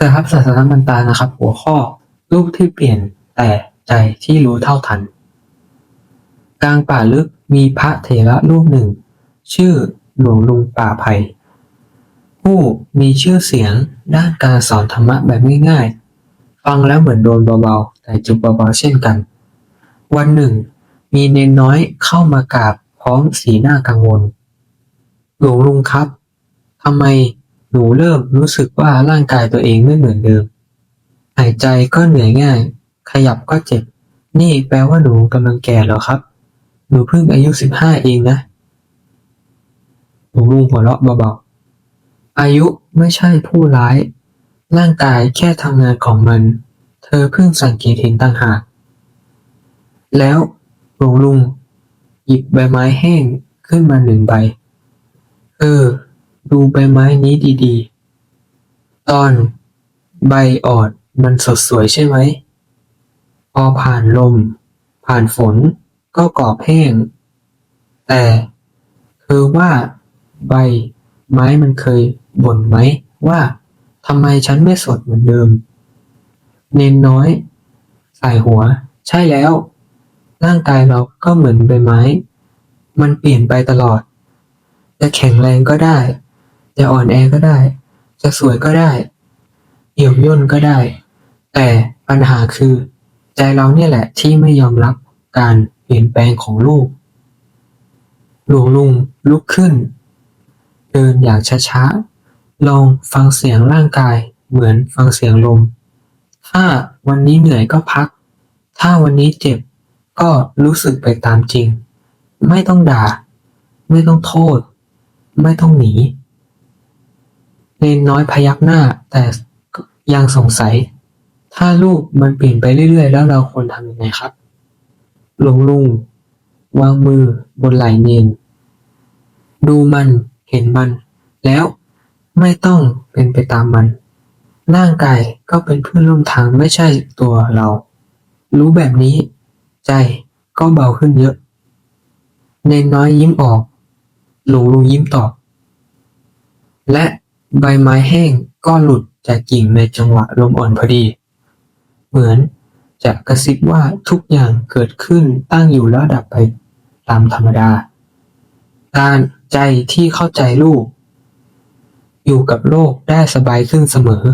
สครับศาสนาบันตานะครับ หัวข้อ รูปที่เปลี่ยนแต่ใจที่รู้เท่าทัน กลางป่าลึกมีพระเถระรูปหนึ่ง ชื่อหลวงลุงป่าไผ่ผู้มีชื่อเสียงด้านการสอนธรรมะแบบง่ายๆ ฟังแล้วเหมือนโดนเบาๆ แต่จุบเบาๆเช่นกัน วันหนึ่ง มีเนนน้อยเข้ามากราบพร้อมสีหน้ากังวล หลวงลุงครับทำไม หนูเริ่มรู้สึกว่าร่างกายตัวเองไม่เหมือนเดิม หายใจก็เหนื่อยง่าย ขยับก็เจ็บ นี่แปลว่าหนูกำลังแก่เหรอครับ หนูเพิ่งอายุสิบห้าเองนะหลวงลุงหัวเราะเบาๆ อายุไม่ใช่ผู้ร้าย ร่างกายแค่ทำงานของมัน เธอเพิ่งสังเกตเห็นต่างหาก แล้วหลวงลุง หยิบใบไม้แห้งขึ้นมาหนึ่งใบ เออ ดูใบไม้นี้ดีๆ ตอนใบอ่อนมันสดสวยใช่ไหม พอผ่านลม ผ่านฝนก็กรอบแห้ง แต่เธอว่าใบไม้มันเคยบ่นไหมว่าทำไมฉันไม่สดเหมือนเดิม เน้นน้อย สายหัว ใช่แล้ว ร่างกายเราก็เหมือนใบไม้ มันเปลี่ยนไปตลอด จะแข็งแรงก็ได้ จะอ่อนแอก็ได้ จะสวยก็ได้ เหี่ยวย่นก็ได้ แต่ปัญหาคือ ใจเราเนี่ยแหละที่ไม่ยอมรับการเปลี่ยนแปลงของลูกหลวงลุงลุกขึ้น เดินอย่างช้าๆ ลองฟังเสียงร่างกายเหมือนฟังเสียงลม ถ้าวันนี้เหนื่อยก็พัก ถ้าวันนี้เจ็บก็รู้สึกไปตามจริง ไม่ต้องด่า ไม่ต้องโทษ ไม่ต้องหนี เนนน้อยพยักหน้า แต่ยังสงสัย ถ้าลูกมันเปลี่ยนไปเรื่อยๆ แล้วเราควรทำยังไงครับ หลวงลุง วางมือบนไหล่เนน ดูมันเห็นมัน แล้วไม่ต้องเป็นไปตามมัน ร่างกายก็เป็นเพื่อนร่วมทางไม่ใช่ตัวเรา รู้แบบนี้ ใจก็เบาขึ้นเยอะ เนนน้อยยิ้มออก หลวงลุงยิ้มตอบ และ ใบไม้แห้งก็หลุดจากกิ่งในจังหวะลมอ่อนพอดี เหมือนจะกระซิบว่าทุกอย่างเกิดขึ้นตั้งอยู่แล้วดับไปตามธรรมดา การใจที่เข้าใจลูก อยู่กับโลกได้สบายขึ้นเสมอ